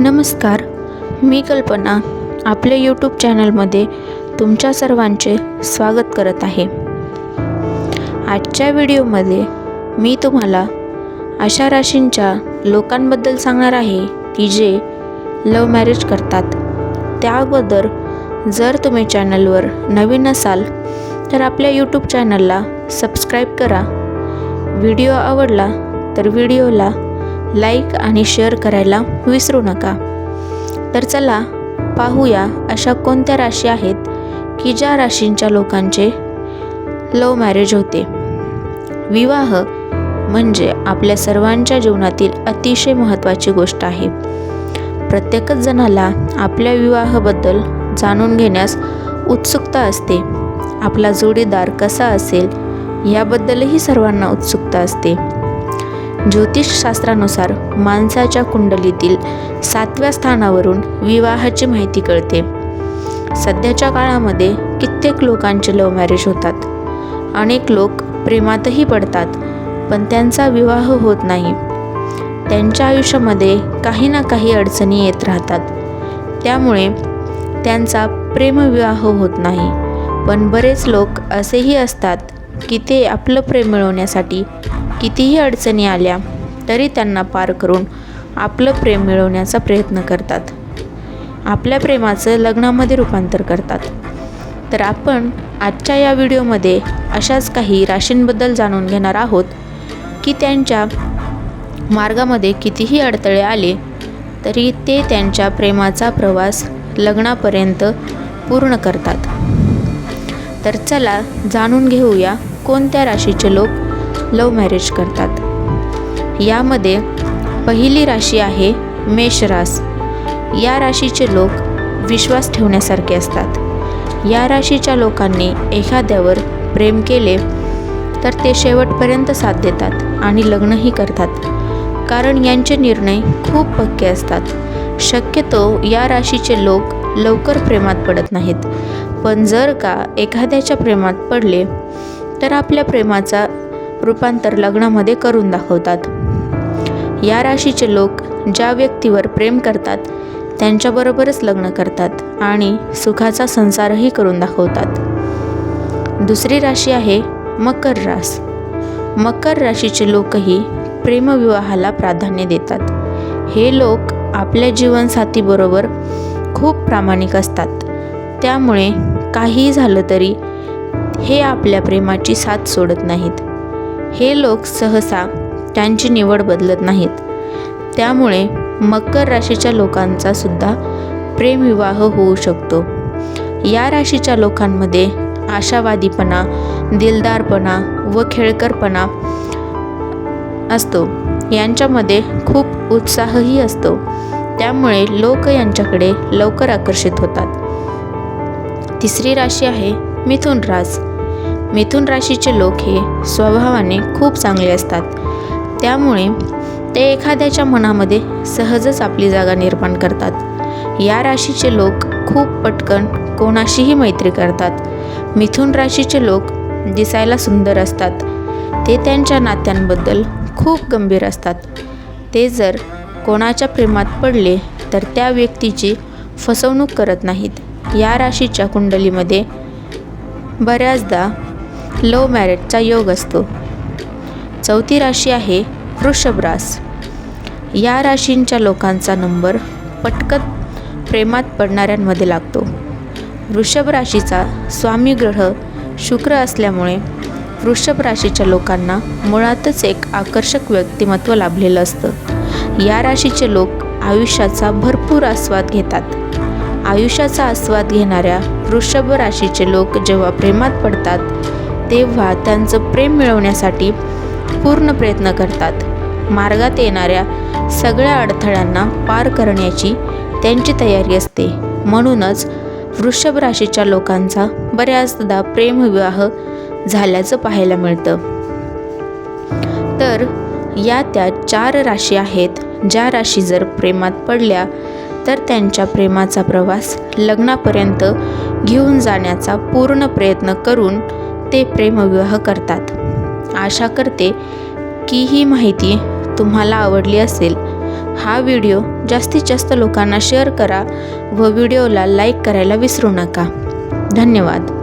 नमस्कार मी कल्पना आपल्या यूट्यूब चॅनलमध्ये तुमच्या सर्वांचे स्वागत करत आहे. आजच्या व्हिडिओमध्ये मी तुम्हाला अशा राशींच्या लोकांबद्दल सांगणार आहे की जे लव मॅरेज करतात. त्या अगोदर जर तुम्ही चॅनलवर नवीन असाल तर आपल्या यूट्यूब चॅनलला सबस्क्राईब करा. व्हिडिओ आवडला तर व्हिडिओला लाईक आणि शेअर करायला विसरू नका. तर चला पाहूया अशा कोणत्या राशी आहेत की ज्या राशींच्या लोकांचे लव मॅरेज होते. विवाह म्हणजे आपल्या सर्वांच्या जीवनातील अतिशय महत्त्वाची गोष्ट आहे. प्रत्येकच जणाला आपल्या विवाहाबद्दल जाणून घेण्यास उत्सुकता असते. आपला जोडीदार कसा असेल याबद्दलही सर्वांना उत्सुकता असते. ज्योतिषशास्त्रानुसार माणसाच्या कुंडलीतील सातव्या स्थानावरून विवाहाची माहिती कळते. सध्याच्या काळामध्ये कित्येक लोकांचे लव्ह मॅरेज होतात. अनेक लोक प्रेमातही पडतात पण त्यांचा विवाह होत नाही. त्यांच्या आयुष्यामध्ये काही ना काही अडचणी येत राहतात. त्यामुळे त्यांचा प्रेमविवाह होत नाही. पण बरेच लोक असेही असतात की ते आपलं प्रेम मिळवण्यासाठी कितीही अडचणी आल्या तरी त्यांना पार करून आपलं प्रेम मिळवण्याचा प्रयत्न करतात. आपल्या प्रेमाचं लग्नामध्ये रूपांतर करतात. तर आपण आजच्या या व्हिडिओमध्ये अशाच काही राशींबद्दल जाणून घेणार आहोत की त्यांच्या मार्गामध्ये कितीही अडथळे आले तरी ते त्यांच्या प्रेमाचा प्रवास लग्नापर्यंत पूर्ण करतात. तर चला जाणून घेऊया कोणत्या राशीचे लोक लव मॅरेज करतात. यामध्ये पहिली राशी आहे मेष रास. या राशीचे लोक विश्वास ठेवण्यासारखे असतात. या राशीच्या लोकांनी एखाद्यावर प्रेम केले तर ते शेवटपर्यंत साथ देतात आणि लग्नही करतात. कारण यांचे निर्णय खूप पक्के असतात. शक्यतो या राशीचे लोक लवकर प्रेमात पडत नाहीत. पण जर का एखाद्याच्या प्रेमात पडले तर आपल्या प्रेमाचा रूपांतर लग्नामध्ये करून दाखवतात. या राशीचे लोक ज्या व्यक्तीवर प्रेम करतात त्यांच्याबरोबरच लग्न करतात आणि सुखाचा संसारही करून दाखवतात. दुसरी राशी आहे मकर रास. मकर राशीचे लोकही प्रेमविवाहाला प्राधान्य देतात. हे लोक आपल्या जीवनसाथीबरोबर खूप प्रामाणिक असतात. त्यामुळे काहीही झालं तरी हे आपल्या प्रेमाची साथ सोडत नाहीत. हे लोक सहसा त्यांची निवड बदलत नाहीत. त्यामुळे मकर राशीच्या लोकांचा सुद्धा प्रेमविवाह होऊ शकतो. या राशीच्या लोकांमध्ये आशावादीपणा दिलदारपणा व खेळकरपणा असतो. यांच्यामध्ये खूप उत्साहही असतो. त्यामुळे लोक यांच्याकडे लवकर आकर्षित होतात. तिसरी राशी आहे मिथुन रास मिथुन राशीचे लोक हे स्वभावाने खूप चांगले असतात. त्यामुळे ते एखाद्याच्या मनामध्ये सहजच आपली जागा निर्माण करतात. या राशीचे लोक खूप पटकन कोणाशीही मैत्री करतात. मिथुन राशीचे लोक दिसायला सुंदर असतात. ते त्यांच्या नात्यांबद्दल खूप गंभीर असतात. ते जर कोणाच्या प्रेमात पडले तर त्या व्यक्तीची फसवणूक करत नाहीत. या राशीच्या कुंडलीमध्ये बऱ्याचदा लव मॅरेजचा योग असतो. चौथी राशी आहे वृषभ रास. या राशींच्या लोकांचा नंबर पटकत प्रेमात पडणाऱ्यांमध्ये लागतो. वृषभ राशीचा स्वामी ग्रह शुक्र असल्यामुळे वृषभ राशीच्या लोकांना मुळातच एक आकर्षक व्यक्तिमत्व लाभलेलं असतं. या राशीचे लोक आयुष्याचा भरपूर आस्वाद घेतात. आयुष्याचा आस्वाद घेणाऱ्या वृषभ राशीचे लोक जेव्हा प्रेमात पडतात तेव्हा त्यांचं प्रेम मिळवण्यासाठी पूर्ण प्रयत्न करतात. मार्गात येणाऱ्या सगळ्या अडथळ्यांना पार करण्याची त्यांची तयारी असते. म्हणूनच वृषभ राशीच्या लोकांचा बऱ्याचदा प्रेमविवाह झाल्याचं पाहायला मिळतं. तर या त्या चार राशी आहेत. ज्या राशी जर प्रेमात पडल्या तर त्यांच्या प्रेमाचा प्रवास लग्नापर्यंत घेऊन जाण्याचा पूर्ण प्रयत्न करून ते प्रेमविवाह करतात. आशा करते की ही माहिती तुम्हाला आवडली असेल. हा व्हिडिओ जास्तीत जास्त लोकांना शेअर करा व व्हिडिओला लाईक करायला विसरू नका. धन्यवाद.